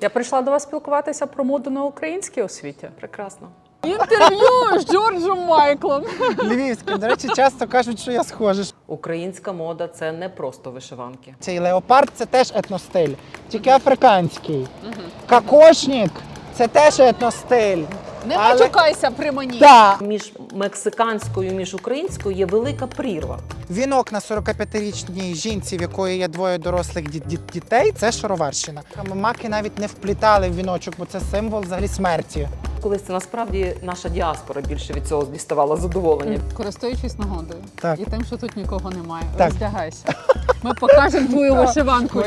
Я прийшла до вас спілкуватися про моду на українській освіті. Прекрасно. Інтерв'ю з Джорджем Майклом. Львівська, до речі, часто кажуть, що я схожа. Українська мода це не просто вишиванки. Цей леопард це теж етностиль, тільки африканський. Кокошник це теж етностиль. Не Але- матюкайся при мені. Так. Між мексиканською, між українською є велика прірва. Вінок на 45-річній жінці, в якої є двоє дорослих ді- ді- дітей, це шароварщина. Маки навіть не вплітали в віночок, бо це символ взагалі смерті. Колись це насправді наша діаспора більше від цього діставала задоволення. Користуючись нагодою Так. і тим, що тут нікого немає, Так. роздягайся. Ми покажемо твою вишиванку.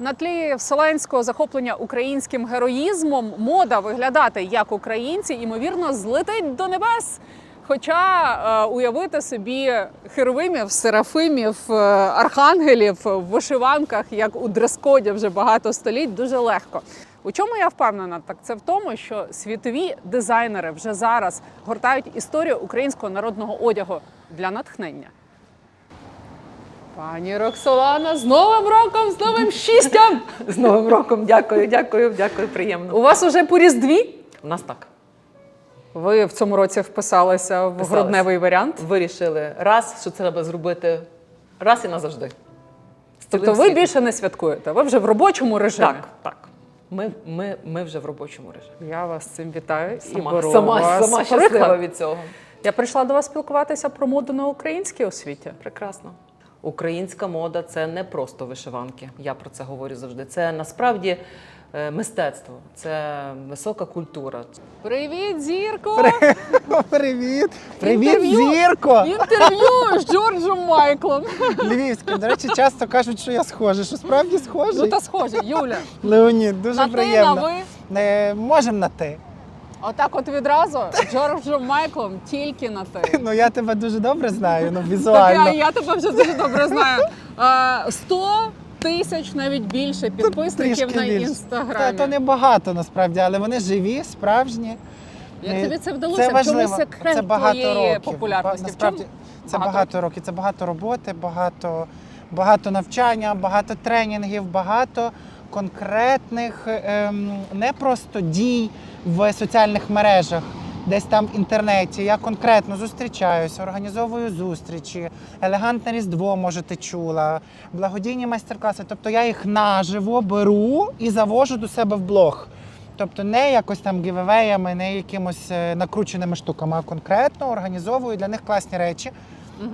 На тлі вселенського захоплення українським героїзмом мода виглядати як українці, ймовірно, злетить до небес. Хоча е, уявити собі херовимів, серафимів, е, архангелів в вишиванках, як у дрес-коді вже багато століть, дуже легко. У чому я впевнена? Так це в тому, що світові дизайнери вже зараз гортають історію українського народного одягу для натхнення. Пані Роксолана, з Новим роком, з новим щастям! З Новим роком дякую, дякую, дякую, приємно. У вас уже по різдві? У нас так. Ви в цьому році вписалися в Вписалась. грудневий варіант. Вирішили раз, що це треба зробити раз і назавжди. Тобто ви більше не святкуєте, ви вже в робочому режимі. Так, так. Ми, ми, ми вже в робочому режимі. Я вас цим вітаю і Сама, беру сама, вас сама щаслива від цього. Я прийшла до вас спілкуватися про моду на українській освіті. Прекрасно. Українська мода це не просто вишиванки. Я про це говорю завжди. Це насправді е, мистецтво, це висока культура. Привіт, зірко! Привіт! Привіт, Інтерв'ю. зірко! Інтерв'ю з Джорджем Майклом. Львівська, до речі, часто кажуть, що я схожий. Що справді Ну та схоже, Юля. Леонід, дуже На ти, на приємно. ви. Не, можемо на ти. Отак от відразу Джорджем Майклом тільки на ти. Ну я тебе дуже добре знаю, ну Так, я, я тебе вже дуже добре знаю. Е, 100 тисяч навіть більше підписників на більше. інстаграмі. Та, то не багато насправді, але вони живі, справжні. Як тобі це вдалося? Це чому секрет це багато твоєї років. популярності? Насправді це Багато багато, років. Це багато роботи, багато, багато навчання, багато тренінгів, багато конкретних ем, не просто дій в соціальних мережах. Десь там в інтернеті я конкретно зустрічаюся, організовую зустрічі, елегантне різдво, може, ти чула, благодійні майстер-класи. Тобто я їх наживо беру і завожу до себе в блог. Тобто не якось там гівевеями, не якимось е, накрученими штуками, а конкретно організовую для них класні речі,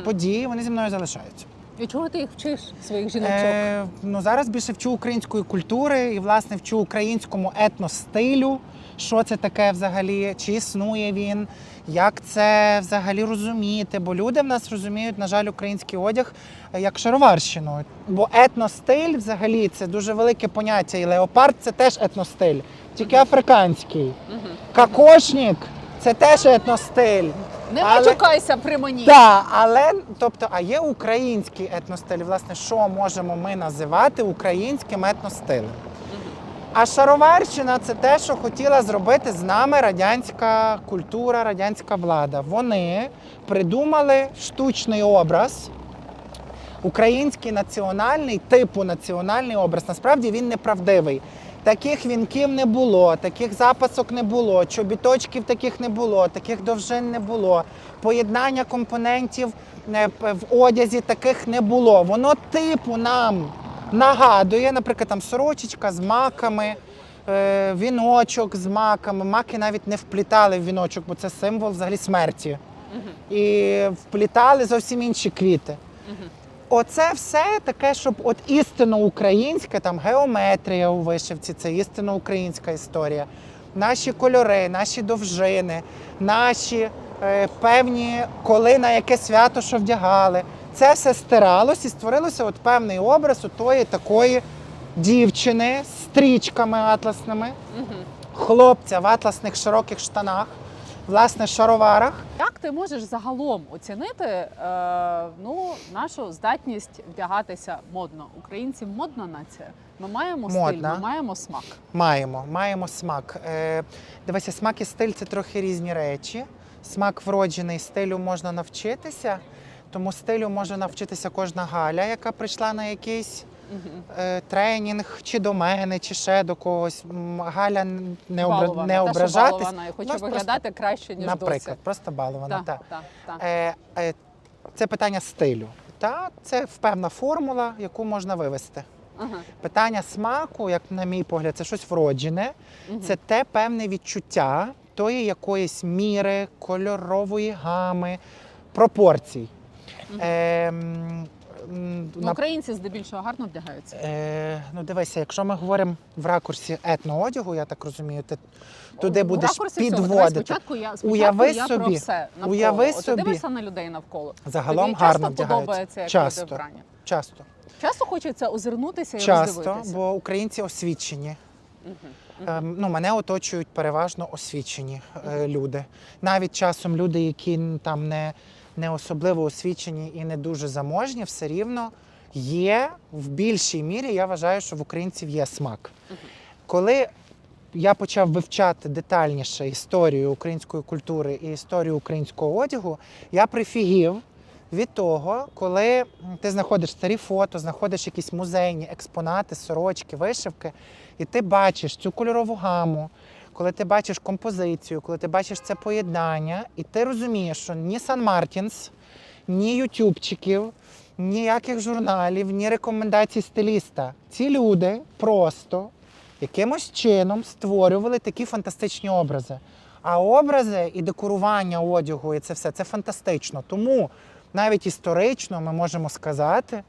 події, вони зі мною залишаються. І чого ти їх вчиш, своїх жіночок? Е, ну, зараз більше вчу української культури і, власне, вчу українському етностилю. Що це таке взагалі, чи існує він, як це взагалі розуміти? Бо люди в нас розуміють, на жаль, український одяг е, як шароварщину. Бо етностиль взагалі це дуже велике поняття. І леопард це теж етностиль, тільки африканський. Кокошник це теж етностиль. Не але- матюкайся при мені. Так, але тобто, а є український етностиль. Власне, що можемо ми називати українським етностилем? А шароварщина це те, що хотіла зробити з нами радянська культура, радянська влада. Вони придумали штучний образ, український національний, типу національний образ. Насправді він неправдивий. Таких вінків не було, таких запасок не було, чобіточків таких не було, таких довжин не було. Поєднання компонентів е, в одязі таких не було. Воно типу нам нагадує, наприклад, там сорочечка з маками, е, віночок з маками. Маки навіть не вплітали в віночок, бо це символ взагалі смерті. І вплітали зовсім інші квіти. Оце все таке, щоб от істинно українське, там геометрія у вишивці, це істинно українська історія. Наші кольори, наші довжини, наші е, певні, коли на яке свято що вдягали. Це все стиралось і створилося от певний образ тої такої дівчини з стрічками атласними, хлопця в атласних широких штанах, власне, шароварах. Ти можеш загалом оцінити е, ну, нашу здатність вдягатися модно? Українці модна нація. Ми маємо стиль, Модна. ми маємо смак. Маємо, маємо смак. Е, дивися, смак і стиль це трохи різні речі. Смак вроджений, стилю можна навчитися, тому стилю може навчитися кожна Галя, яка прийшла на якийсь тренінг чи до мене, чи ще до когось. Галя не, обра... Не ображатись. балована і хоче нас просто- виглядати краще, ніж Наприклад, досі. просто балована. Так, так. так, так. Е, е, це питання стилю. Та, це певна формула, яку можна вивести. Ага. Питання смаку, як на мій погляд, це щось вроджене. Мгм. Це те певне відчуття тої якоїсь міри, кольорової гами, пропорцій. Мгм. Е, м, м, Ну, Українці здебільшого гарно вдягаються. е, ну, дивися, якщо ми говоримо в ракурсі етноодягу, я так розумію, ти туди В будеш ракурсі всього. Давай підводити. Спочатку я, спочатку Уяви я про собі, все навколо. уяви От собі. Ти дивишся на людей навколо. Загалом Тобі гарно часто вдягаються. подобається, як Часто. люди вбрані. Часто. Часто хочеться озирнутися і Часто, роздивитися. бо українці освічені. Мгм. Ем, ну, мене оточують переважно освічені е, люди. Навіть часом люди, які там не, не особливо освічені і не дуже заможні, все рівно є в більшій мірі. Я вважаю, що в українців є смак. Коли я почав вивчати детальніше історію української культури і історію українського одягу, я прифігів від того, коли ти знаходиш старі фото, знаходиш якісь музейні експонати, сорочки, вишивки, і ти бачиш цю кольорову гаму, коли ти бачиш композицію, коли ти бачиш це поєднання, і ти розумієш, що ні Сан Мартінс, ні ютубчиків, ніяких журналів, ні рекомендацій стиліста. Ці люди просто якимось чином створювали такі фантастичні образи. А образи і декорування одягу, і це все це фантастично. Тому навіть історично ми можемо сказати,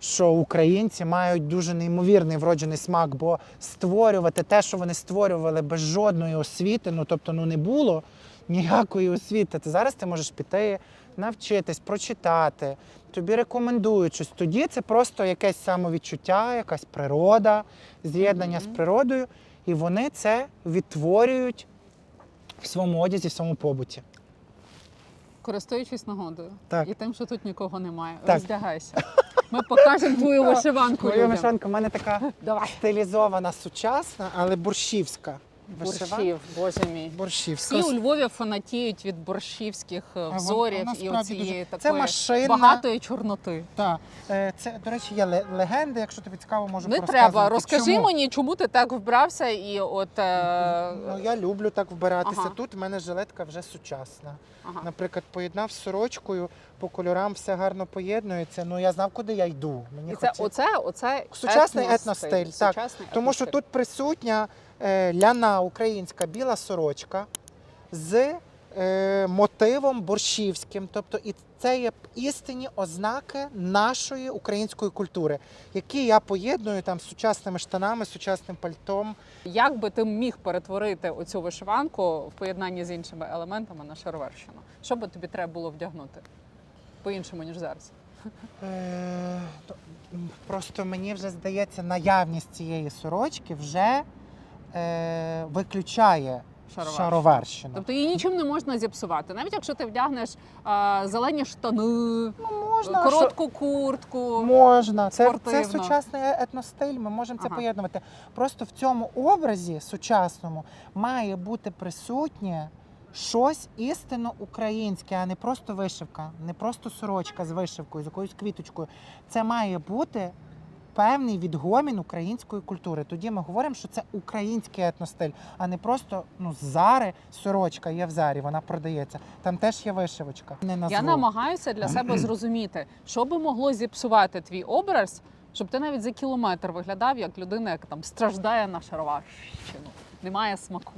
що українці мають дуже неймовірний вроджений смак, бо створювати те, що вони створювали без жодної освіти, ну тобто ну не було ніякої освіти. Ти зараз ти можеш піти, навчитись, прочитати. Тобі рекомендують щось. Тоді це просто якесь самовідчуття, якась природа, з'єднання з природою, і вони це відтворюють в своєму одязі, в своєму побуті. Користуючись нагодою Так. і тим, що тут нікого немає. Так. Роздягайся. Ми покажемо твою вишиванку. Твою людям. вишиванка в мене така Давай. стилізована, сучасна, але борщівська. Борщів, боже мій. Борщівська. Всі у Львові фанатіють від борщівських е, вон- взорів вона і справді оцієї дуже- Це такої машинна. багатої чорноти. Так. Е, Це, до речі, є ле- легенди, якщо тобі цікаво, можу Не порозказувати, треба. Розкажи чому. мені, чому ти так вбрався, і от е, Ну, я люблю так вбиратися. Ага. Тут в мене жилетка вже сучасна. ага. Наприклад, поєднав з сорочкою, по кольорам все гарно поєднується. Ну я знав, куди я йду. Мені І це оце, оце Сучасний етностиль. етностиль, так. Сучасний Тому що етностиль. тут присутня ляна українська біла сорочка з е, мотивом борщівським. Тобто, і це є істинні ознаки нашої української культури, які я поєдную там з сучасними штанами, сучасним пальтом. Як би ти міг перетворити оцю вишиванку в поєднанні з іншими елементами на шароварщину? Що би тобі треба було вдягнути по-іншому, ніж зараз? Е, просто мені вже здається, наявність цієї сорочки вже е, виключає Шароварщину. шароварщину. Тобто її нічим не можна зіпсувати. Навіть якщо ти вдягнеш а, зелені штани, Ну, можна, коротку куртку. Можна, це, це сучасний е- етностиль. Ми можемо це Ага. поєднувати. Просто в цьому образі сучасному має бути присутнє щось істинно українське, а не просто вишивка, не просто сорочка з вишивкою, з якоюсь квіточкою. Це має бути певний відгомін української культури. Тоді ми говоримо, що це український етностиль, а не просто ну, зари сорочка є в зарі, вона продається. Там теж є вишивочка. Не Я намагаюся для себе зрозуміти, що би могло зіпсувати твій образ, щоб ти навіть за кілометр виглядав як людина, яка там страждає на шароварщину. Немає смаку.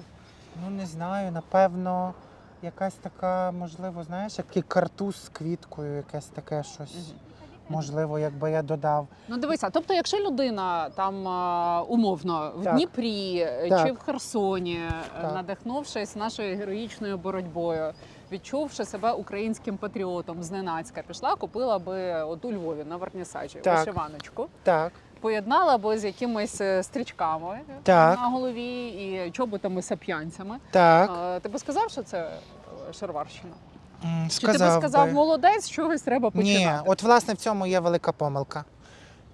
Ну, не знаю, напевно, якась така, можливо, знаєш, який картуз з квіткою, якесь таке щось. Можливо, якби я додав. Ну дивися, тобто, якщо людина там а, умовно в Так. Дніпрі е, Так. чи в Херсоні, е, Так. надихнувшись нашою героїчною боротьбою, відчувши себе українським патріотом зненацька, пішла, купила би от у Львові на вернісажі Так. вишиваночку, Так, поєднала би з якимись е, стрічками Так. на голові і чоботами сап'янцями. так. А, ти би сказав, що це е, шароварщина? М, Чи ти би сказав, молодець, з чогось треба Ні, починати? от власне в цьому є велика помилка.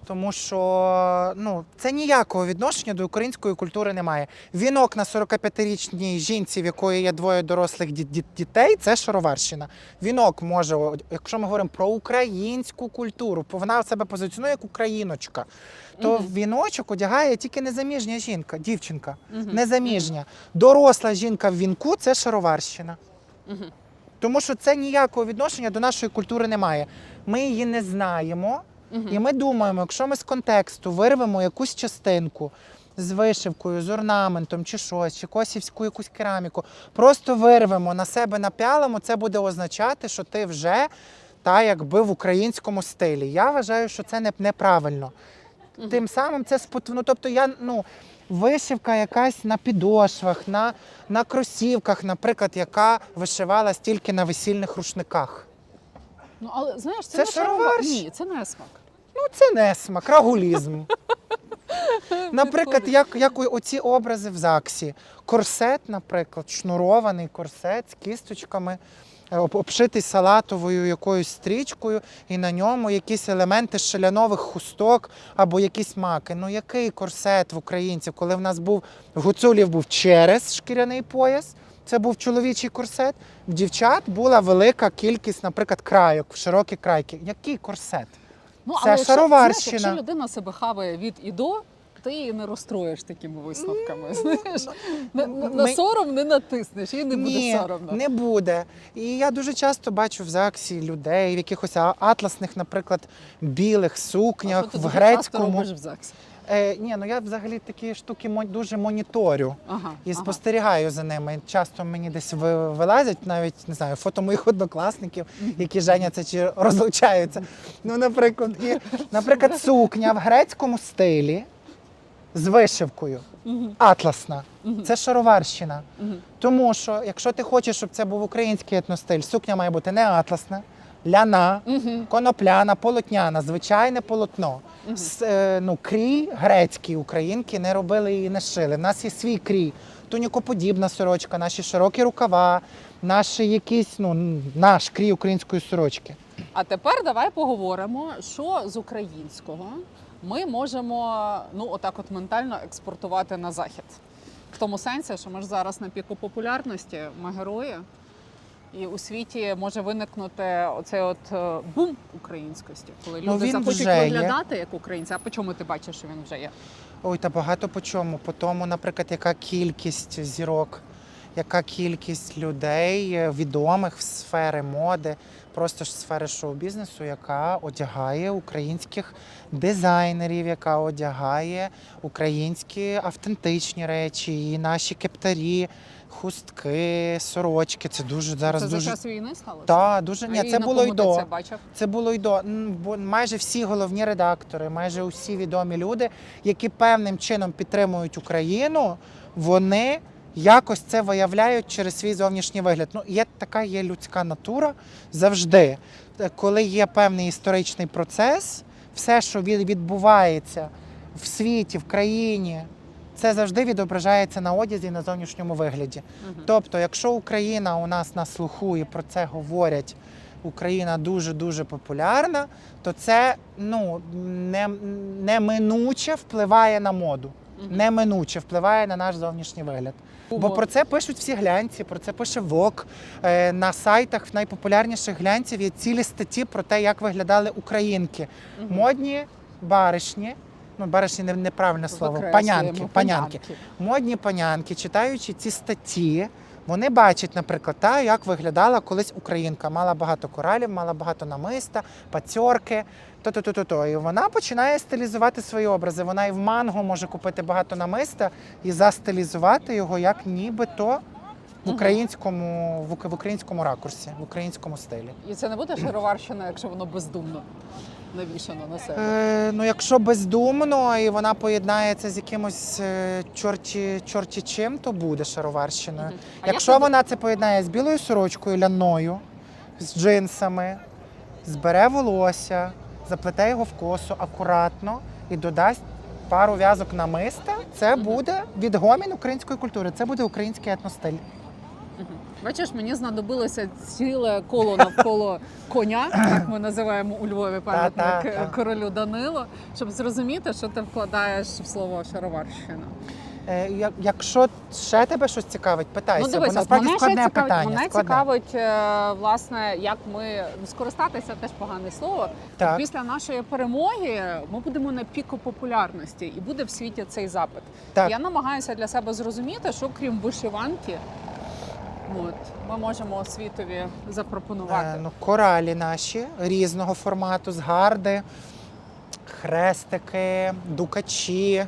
Тому що ну, це ніякого відношення до української культури немає. Вінок на 45-річній жінці, в якої є двоє дорослих ді- ді- дітей, це шароварщина. Вінок може, о, якщо ми говоримо про українську культуру, бо вона себе позиціонує як україночка, то Мгм. віночок одягає тільки незаміжня жінка, дівчинка. Мгм. Незаміжня. Доросла жінка в вінку це шароварщина. Мгм. Тому що це ніякого відношення до нашої культури немає. Ми її не знаємо, і ми думаємо, якщо ми з контексту вирвемо якусь частинку з вишивкою, з орнаментом чи щось, чи косівську якусь кераміку, просто вирвемо на себе напялимо, це буде означати, що ти вже та якби в українському стилі. Я вважаю, що це не, неправильно. Мгм. Тим самим це спот... ну, тобто я ну. Вишивка якась на підошвах, на, на кросівках, наприклад, яка вишивалась тільки на весільних рушниках. Ну, але знаєш, це, Це не шаровар. Ні, це не смак. Ну, це не смак, рагулізм. Наприклад, як, як оці образи в ЗАГСі. Корсет, наприклад, шнурований корсет з кісточками, обшитий салатовою якоюсь стрічкою, і на ньому якісь елементи шалянових хусток або якісь маки. Ну який корсет в українців, коли в нас був в гуцулів був через шкіряний пояс. Це був чоловічий корсет. В дівчат була велика кількість, наприклад, крайок, широкі крайки. Який корсет? Ну, Це але якщо- шароварщина. знаєш, Якщо людина себе хаває від і до, ти її не розстроїш такими висновками. Знаєш, на, на, на ми- сором не натиснеш, їй не буде Ні, соромно. не буде. І я дуже часто бачу в ЗАГСі людей в якихось а- атласних, наприклад, білих А сукнях, що ти в дуже часто грецькому. робиш в ЗАГСі? Е, ні, ну я взагалі такі штуки дуже моніторю. Ага, І ага. спостерігаю за ними. Часто мені десь ви- вилазять навіть не знаю, фото моїх однокласників, які женяться чи розлучаються. Ну, наприклад, і, наприклад, сукня в грецькому стилі з вишивкою. Атласна. Це шароварщина. Тому що, якщо ти хочеш, щоб це був український етностиль, сукня має бути не атласна, ляна, конопляна, полотняна, звичайне полотно. С, е, ну, крій грецький українки не робили і не шили. У нас є свій крій, тунікоподібна сорочка, наші широкі рукава, наші якісь, ну, наш крій української сорочки. А тепер давай поговоримо, що з українського ми можемо ну отак от ментально експортувати на захід. В тому сенсі, що ми ж зараз на піку популярності, ми герої, і у світі може виникнути оцей от е, бум українськості, коли Ну, люди захочуть виглядати як українці. А по чому ти бачиш, що він вже є? Ой, та багато по чому. По тому, наприклад, яка кількість зірок, яка кількість людей е, відомих в сфери моди, просто ж сфери шоу-бізнесу, яка одягає українських дизайнерів, яка одягає українські автентичні речі, і наші кептарі, хустки, сорочки. Це дуже зараз це дуже за час війни сталося? та дуже ні. і Це було й до. це бачив? Це було й до бо майже всі головні редактори, майже усі відомі люди, які певним чином підтримують Україну, вони якось це виявляють через свій зовнішній вигляд. Ну, є така є людська натура завжди. Е, Коли є певний історичний процес, все, що від- відбувається в світі, в країні, це завжди відображається на одязі і на зовнішньому вигляді. Мгм. Тобто, якщо Україна у нас на слуху і про це говорять, Україна дуже дуже популярна, то це ну не, неминуче впливає на моду. Неминуче впливає на наш зовнішній вигляд. Бо про це пишуть всі глянці, про це пише ВОК. Е, На сайтах найпопулярніших глянців є цілі статті про те, як виглядали українки. Модні баришні. Ну, баришні неправильне слово. Панянки, панянки. Модні панянки, читаючи ці статті, вони бачать, наприклад, та, як виглядала колись українка. Мала багато коралів, мала багато намиста, пацьорки, то-то-то-то. І вона починає стилізувати свої образи. Вона і в манго може купити багато намиста і застилізувати його як нібито в українському, в українському ракурсі, в українському стилі. І це не буде шароварщина, якщо воно бездумно навішано на себе. Е, ну, якщо бездумно і вона поєднається з якимось е, чорті, чорті чим, то буде шароварщиною. Мгм. А Якщо як вона це поєднає з білою сорочкою ляною, з джинсами, збере волосся, заплете його в косу акуратно і додасть пару в'язок намиста, це Мгм. буде відгомін української культури, це буде український етностиль. Бачиш, мені знадобилося ціле коло навколо коня, як ми називаємо у Львові пам'ятник королю Данило, щоб зрозуміти, що ти вкладаєш в слово шароварщина. Е, якщо ще тебе щось цікавить, питайся, ну дивись, бо насправді мене ще складне цікавить, питання. мене складне. цікавить, е, власне, як ми ну, скористатися теж погане слово. Так. Після нашої перемоги ми будемо на піку популярності, і буде в світі цей запит. Так. Я намагаюся для себе зрозуміти, що крім вишиванки, от, ми можемо світові запропонувати. Е, ну, коралі наші різного формату, з гарди, хрестики, дукачі.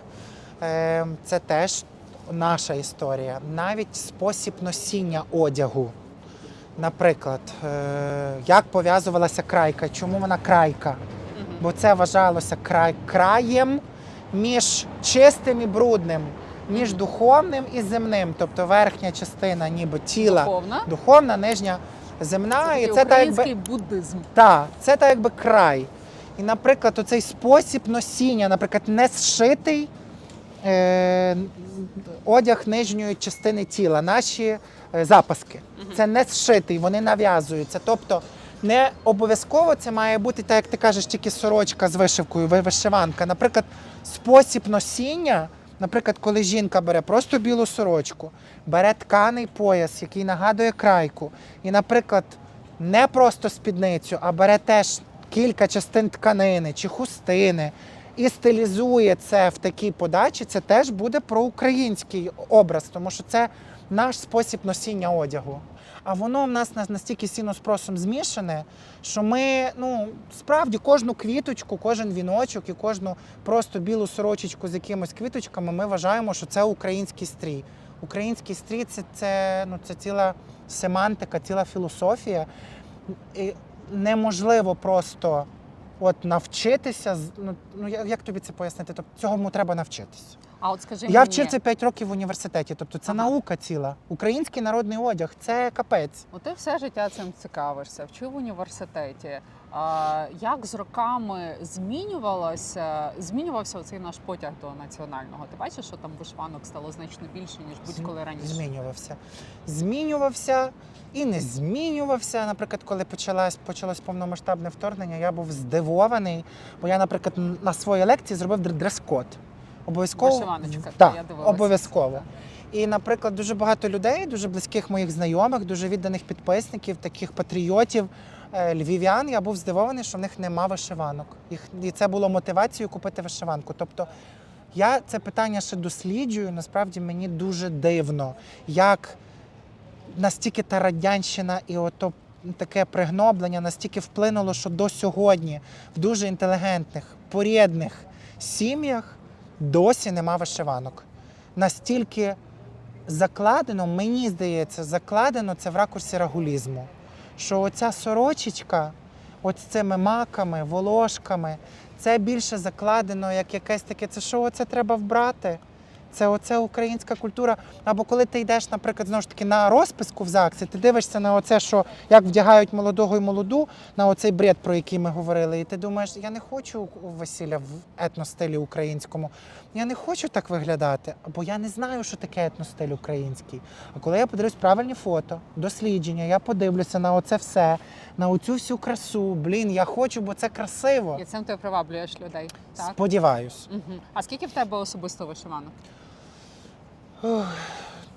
Е, це теж наша історія. Навіть спосіб носіння одягу. Наприклад, е, як пов'язувалася крайка, чому вона крайка? Бо це вважалося край, краєм між чистим і брудним, між духовним і земним. Тобто верхня частина ніби тіла Духовна. духовна, нижня земна. Це і це так якби, буддизм. та, це так якби край. І, наприклад, оцей спосіб носіння, наприклад, не зшитий е, одяг нижньої частини тіла, наші е, запаски. Це не зшитий, вони нав'язуються. Тобто не обов'язково це має бути, так як ти кажеш, тільки сорочка з вишивкою, вишиванка. Наприклад, спосіб носіння, наприклад, коли жінка бере просто білу сорочку, бере тканий пояс, який нагадує крайку, і, наприклад, не просто спідницю, а бере теж кілька частин тканини чи хустини. І стилізує це в такій подачі, це теж буде про український образ, тому що це наш спосіб носіння одягу. А воно в нас на- настільки сіноспросом змішане, що ми ну справді кожну квіточку, кожен віночок і кожну просто білу сорочечку з якимось квіточками ми вважаємо, що це український стрій. Український стрій це, це, ну, це ціла семантика, ціла філософія. І неможливо просто от навчитися. Ну, ну як, як тобі це пояснити? Тобто цьому треба навчитися. А от скажи Я мені, вчився 5 років в університеті, тобто це Ага. наука ціла. Український народний одяг це капець. О, ти все життя цим цікавишся, вчив в університеті. Як з роками змінювалося, змінювався цей наш потяг до національного? Ти бачиш, що там вишиванок стало значно більше, ніж будь-коли раніше? Змінювався. Змінювався і не змінювався. Наприклад, коли почалось, почалось повномасштабне вторгнення, я був здивований, бо я, наприклад, на своїй лекції зробив др- дрес-код. Обов'язково. Вишиваночка, Так, я дивилася. обов'язково. І, наприклад, дуже багато людей, дуже близьких моїх знайомих, дуже відданих підписників, таких патріотів, львів'ян. Я був здивований, що в них нема вишиванок. Їх, і це було мотивацією купити вишиванку. Тобто я це питання ще досліджую. Насправді мені дуже дивно, як настільки та радянщина і ото таке пригноблення настільки вплинуло, що до сьогодні в дуже інтелігентних, порідних сім'ях досі нема вишиванок. Настільки закладено, мені здається, закладено це в ракурсі рагулізму. Що оця сорочечка, от з цими маками, волошками, це більше закладено як якесь таке, це що оце треба вбрати? Це оце українська культура. Або коли ти йдеш, наприклад, знову ж таки на розписку в ЗАГСі, ти дивишся на оце, що як вдягають молодого і молоду, на оцей бред, про який ми говорили, і ти думаєш, я не хочу весілля в етностилі українському. Я не хочу так виглядати, бо я не знаю, що таке етностиль український. А коли я подивлюсь правильні фото, дослідження, я подивлюся на оце все, на оцю всю красу. Блін, я хочу, бо це красиво. І цим ти приваблюєш людей. Так? Сподіваюсь. Угу. А скільки в тебе особисто вишиванок?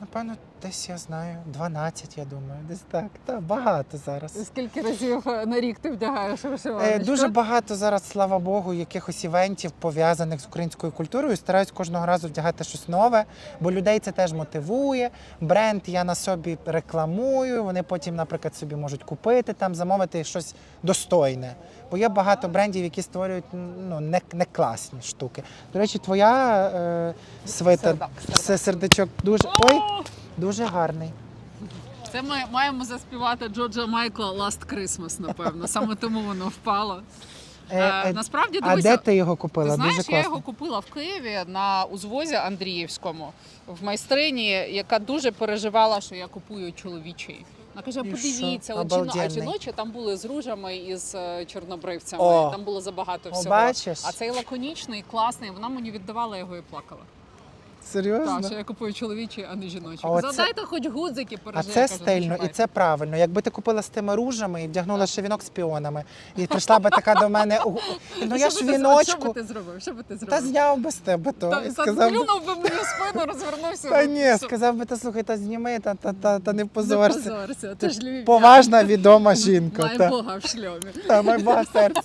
Напевно, десь я знаю, 12, я думаю. Десь так. Та багато зараз. Скільки разів на рік ти вдягаєш Е. Дуже багато зараз, слава Богу, якихось івентів пов'язаних з українською культурою. Стараюсь кожного разу вдягати щось нове, бо людей це теж мотивує. Бренд я на собі рекламую. Вони потім, наприклад, собі можуть купити там, замовити щось достойне. Бо є багато брендів, які створюють ну, не, не класні штуки. До речі, твоя е, свита сердечок дуже ой! Дуже гарний. Це ми маємо заспівати Джорджа Майкла Last Christmas, напевно. Саме тому воно впало. Е, Е, е, насправді а де ти його купила? Ти знаєш, дуже я його купила в Києві на узвозі Андріївському в майстрині, яка дуже переживала, що я купую чоловічий. Вона каже: подивіться, от жіно... а жіночі там були з ружами і з е, чорнобривцями. О! Там було забагато О, всього. бачиш? А цей лаконічний, класний, вона мені віддавала його і плакала. Серйозно? Так, що я купую чоловічі, а не жіночі. А оце- Задайте хоч гудзики, А порожи, це кажу, стильно і це правильно. Якби ти купила з тими ружами і вдягнула ще вінок з піонами, і прийшла би така до мене. «Ого, Ну я Що ж би Що віночку. би ти зробив? Що би ти зробив? Та зняв би з тебе то. Та, і та сказав би, плюнув би мені в спину, розвернувся. та ні, все. сказав би, та слухай, та зніми, та, та, та, та не Не позорся. позорся, ти ж львів'ян. Поважна, відома жінка. Має Та, Бога в шльомі. та май Бога серце.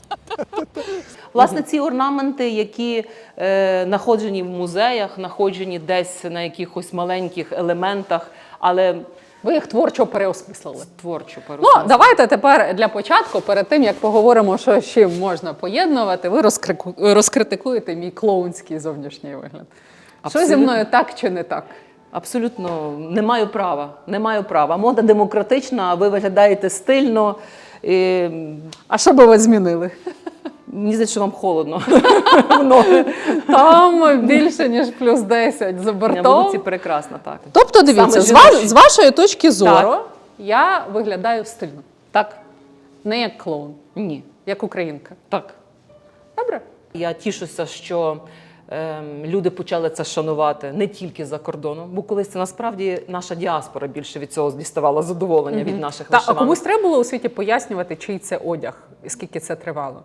Власне, ці орнаменти, які е, знаходжені в музеях, знаходжені десь на якихось маленьких елементах, але Ви їх творчо переосмислили. творчо Ну, давайте тепер для початку, перед тим як поговоримо, що з чим можна поєднувати, ви розкрику- розкритикуєте мій клоунський зовнішній вигляд. Що зі Абсолютно. мною так чи не так? Абсолютно не маю права. Не маю права. Мода демократична, а ви виглядаєте стильно. І, А що би ви змінили? Мені здається, що вам холодно. Там більше ніж плюс 10 за На вулиці прекрасно, так. Тобто, дивіться, з, ва- з вашої точки зору, Так. я виглядаю стильно. Так? Не як клоун, Ні. як українка. Так. Добре? Я тішуся, що ем, люди почали це шанувати не тільки за кордоном, бо колись це насправді наша діаспора більше від цього діставала задоволення від наших Та, а комусь треба було у світі пояснювати, чий це одяг і скільки це тривало.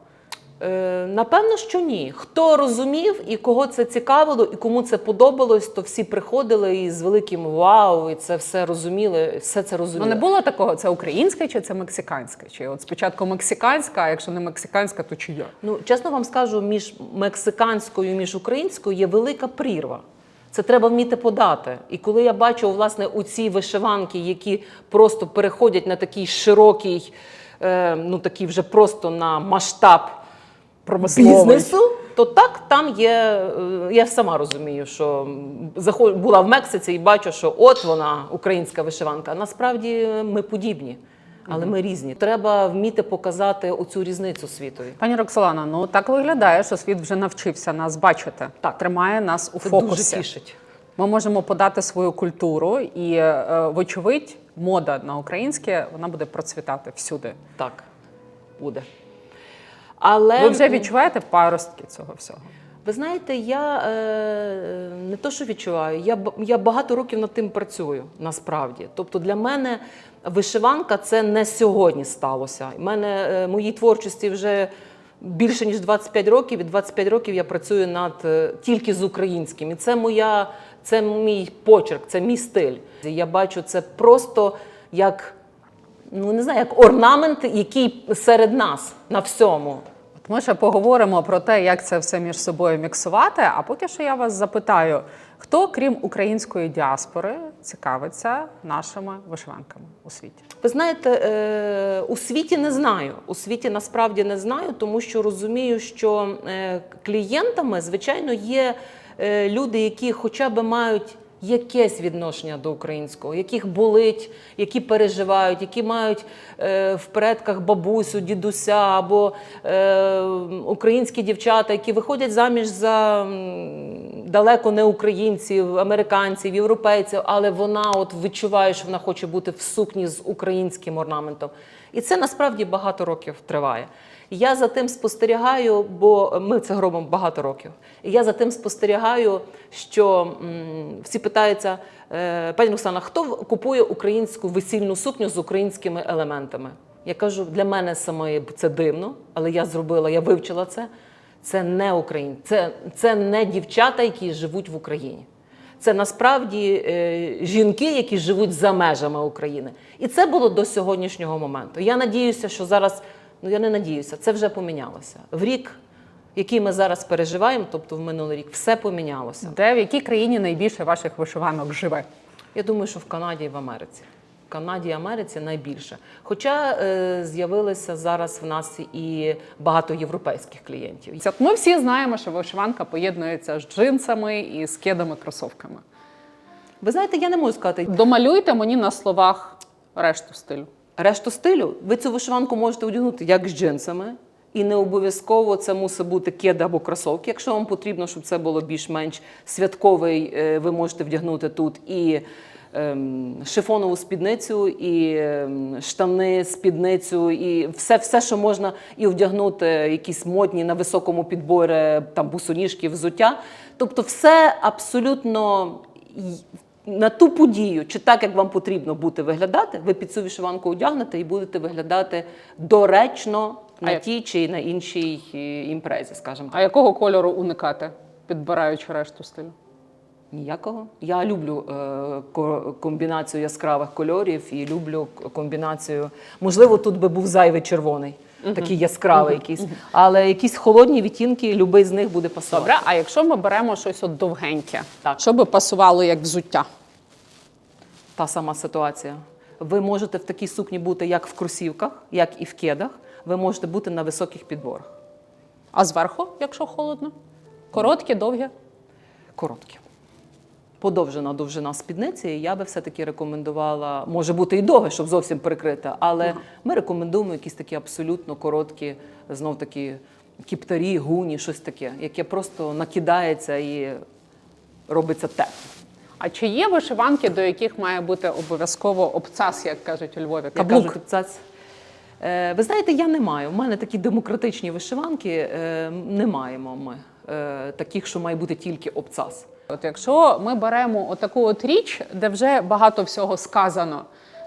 Е, напевно, що ні. Хто розумів і кого це цікавило, і кому це подобалось, то всі приходили і з великим вау, і це все розуміли. Все це Ну розуміли. не було такого, це українське чи це мексиканське? Чи от спочатку мексиканська, а якщо не мексиканська, то чия? Ну, чесно вам скажу, між мексиканською і між українською є велика прірва. Це треба вміти подати. І коли я бачу власне у ці вишиванки, які просто переходять на такий широкий, е, ну такий вже просто на масштаб. Бізнесу, то так там є. е, Я сама розумію, що була в Мексиці і бачу, що от вона, українська вишиванка. Насправді ми подібні, але ми різні. Треба вміти показати оцю різницю світові. Пані Роксолана, ну так виглядає, що світ вже навчився нас бачити. Так. тримає нас у Це фокусі. дуже тішить. Ми можемо подати свою культуру, і е, вочевидь, мода на українське вона буде процвітати всюди. Так, буде. Але Ви вже відчуваєте паростки цього всього. Ви знаєте, я е, не то, що відчуваю, я, б- я багато років над тим працюю насправді. Тобто для мене вишиванка це не сьогодні сталося. У мене е, моїй творчості вже більше ніж 25 років, і 25 років я працюю над е, тільки з українським. І це моя, це мій почерк, це мій стиль. Я бачу це просто як. Ну, не знаю, як орнамент, який серед нас на всьому. Ми ще поговоримо про те, як це все між собою міксувати. А поки що я вас запитаю, хто, крім української діаспори, цікавиться нашими вишиванками у світі? Ви знаєте, е, у світі не знаю. У світі насправді не знаю, тому що розумію, що е, клієнтами, звичайно, є е, люди, які хоча б мають. Якесь відношення до українського, яких болить, які переживають, які мають е, в предках бабусю, дідуся або е, українські дівчата, які виходять заміж за далеко не українців, американців, європейців, але вона от відчуває, що вона хоче бути в сукні з українським орнаментом. І це насправді багато років триває. Я за тим спостерігаю, бо ми це робимо багато років. І я за тим спостерігаю, що м, всі питаються, е, пані Руслана, хто купує українську весільну сукню з українськими елементами? Я кажу, для мене самої це дивно, але я зробила, я вивчила це. Це не Україн, це, це не дівчата, які живуть в Україні. Це насправді е, жінки, які живуть за межами України. І це було до сьогоднішнього моменту. Я надіюся, що зараз, ну я не надіюся, це вже помінялося. В рік, який ми зараз переживаємо, тобто в минулий рік, все помінялося. Де в якій країні найбільше ваших вишиванок живе? Я думаю, що в Канаді і в Америці. В Канаді і Америці найбільше. Хоча е, з'явилися зараз в нас і багато європейських клієнтів. От Ми всі знаємо, що вишиванка поєднується з джинсами і з кедами кросовками. Ви знаєте, я не можу сказати, Домалюйте мені на словах решту стилю. Решту стилю ви цю вишиванку можете одягнути як з джинсами, і не обов'язково це мусить бути кед або кросовки. Якщо вам потрібно, щоб це було більш-менш святковий, е, ви можете вдягнути тут і ем, шифонову спідницю, і ем, штани, спідницю, і все, все, що можна, і вдягнути якісь модні на високому підборі там бусоніжки, взуття. Тобто, все абсолютно на ту подію, чи так, як вам потрібно бути виглядати, ви під цю вишиванку одягнете і будете виглядати доречно А на як? тій чи на іншій е, імпрезі, скажімо так. А якого кольору уникати, підбираючи решту стилю? Ніякого. Я люблю е, комбінацію яскравих кольорів і люблю комбінацію. Можливо, тут би був зайвий червоний, такий яскравий якийсь. Але якісь холодні відтінки, любий з них буде пасувати. Добре, а якщо ми беремо щось от довгеньке, Так. що би пасувало як взуття? Та сама ситуація. Ви можете в такій сукні бути як в кросівках, як і в кедах. Ви можете бути на високих підборах. А зверху, якщо холодно? Короткі, довгі? Короткі. Подовжена довжина спідниці, я би все-таки рекомендувала, може бути і довге, щоб зовсім прикрити, але ми рекомендуємо якісь такі абсолютно короткі, знов таки кіптарі, гуні, щось таке, яке просто накидається і робиться тепло. А чи є вишиванки, до яких має бути обов'язково обцас, як кажуть у Львові? Як Каблук. кажуть, цаць. Е, Ви знаєте, я не маю. У мене такі демократичні вишиванки е, не маємо ми. Е, Таких, що має бути тільки обцас. От якщо ми беремо отаку от річ, де вже багато всього сказано,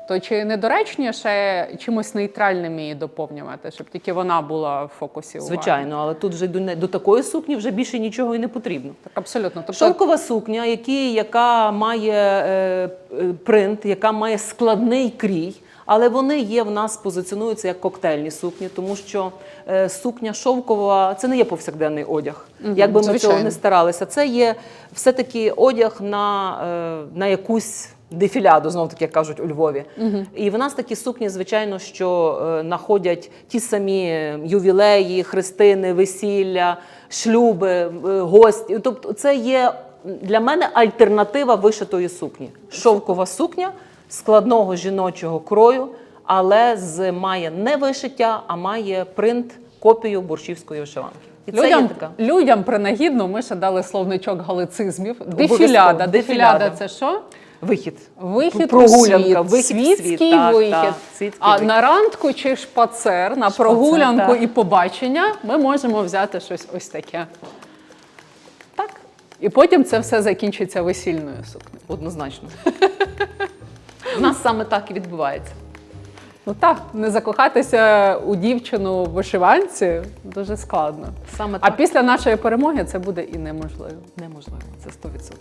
то чи недоречніше чимось нейтральним її доповнювати, щоб тільки вона була в фокусі уваги? Звичайно, але тут вже до, не- до такої сукні вже більше нічого і не потрібно. Так, абсолютно. Тобто, Шовкова сукня, які, яка має е, е, принт, яка має складний крій, але вони є в нас позиціонуються як коктейльні сукні, тому що е, сукня шовкова це не є повсякденний одяг. Як би ми звичайно. цього не старалися, це є все-таки одяг на, е, на якусь. Дефіляду, знов таки як кажуть у Львові. І в нас такі сукні, звичайно, що е, находять ті самі ювілеї, хрестини, весілля, шлюби, е, гості. Тобто, це є для мене альтернатива вишитої сукні. Шовкова сукня складного жіночого крою, але з має не вишиття, а має принт копію борщівської вишиванки. І це людям, є така. людям принагідно ми ще дали словничок галицизмів. Дефіляда. Дефіляда це що? Вихід. Вихід Прогулянка, у світ, вихід світський світ, вихід. так, світський а вихід. на рандку чи шпацер, на прогулянку так. і побачення ми можемо взяти щось ось таке. Так, І потім це все закінчиться весільною сукнею. однозначно. У нас саме так і відбувається. Ну так, не закохатися у дівчину в вишиванці дуже складно. Саме А так після нашої перемоги це буде і неможливо. неможливо. Це 100%.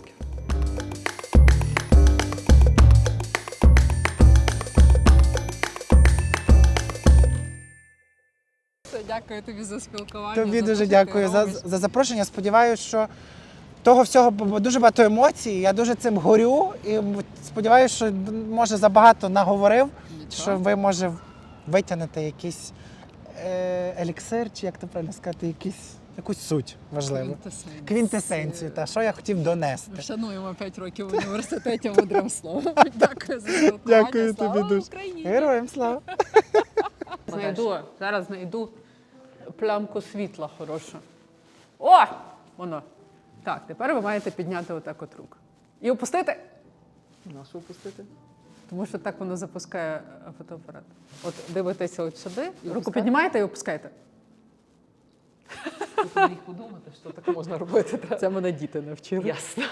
Дякую тобі за спілкування. Тобі дуже дякую за, за запрошення. Сподіваюся, що того всього дуже багато емоцій. Я дуже цим горю і сподіваюся, що може забагато наговорив, що ви може витягнете якийсь е, еліксир, чи як то правильно сказати, якийсь, якусь суть важливу. Квінтесенцію, та що я хотів донести. Шануємо 5 років в університеті мудрим словом. Дякую за спілкування. Дякую Слава тобі дуже. Україні! Героям слава! Знайду, зараз знайду плямку світла хорошу. О! Воно. Так, тепер ви маєте підняти отак от руку. І опустити. Нашу опустити? Тому що так воно запускає е, фотоапарат. От дивитеся от сюди, руку піднімаєте і опускаєте. Тут міг подумати, що так можна робити. Це мене діти навчили. Ясно.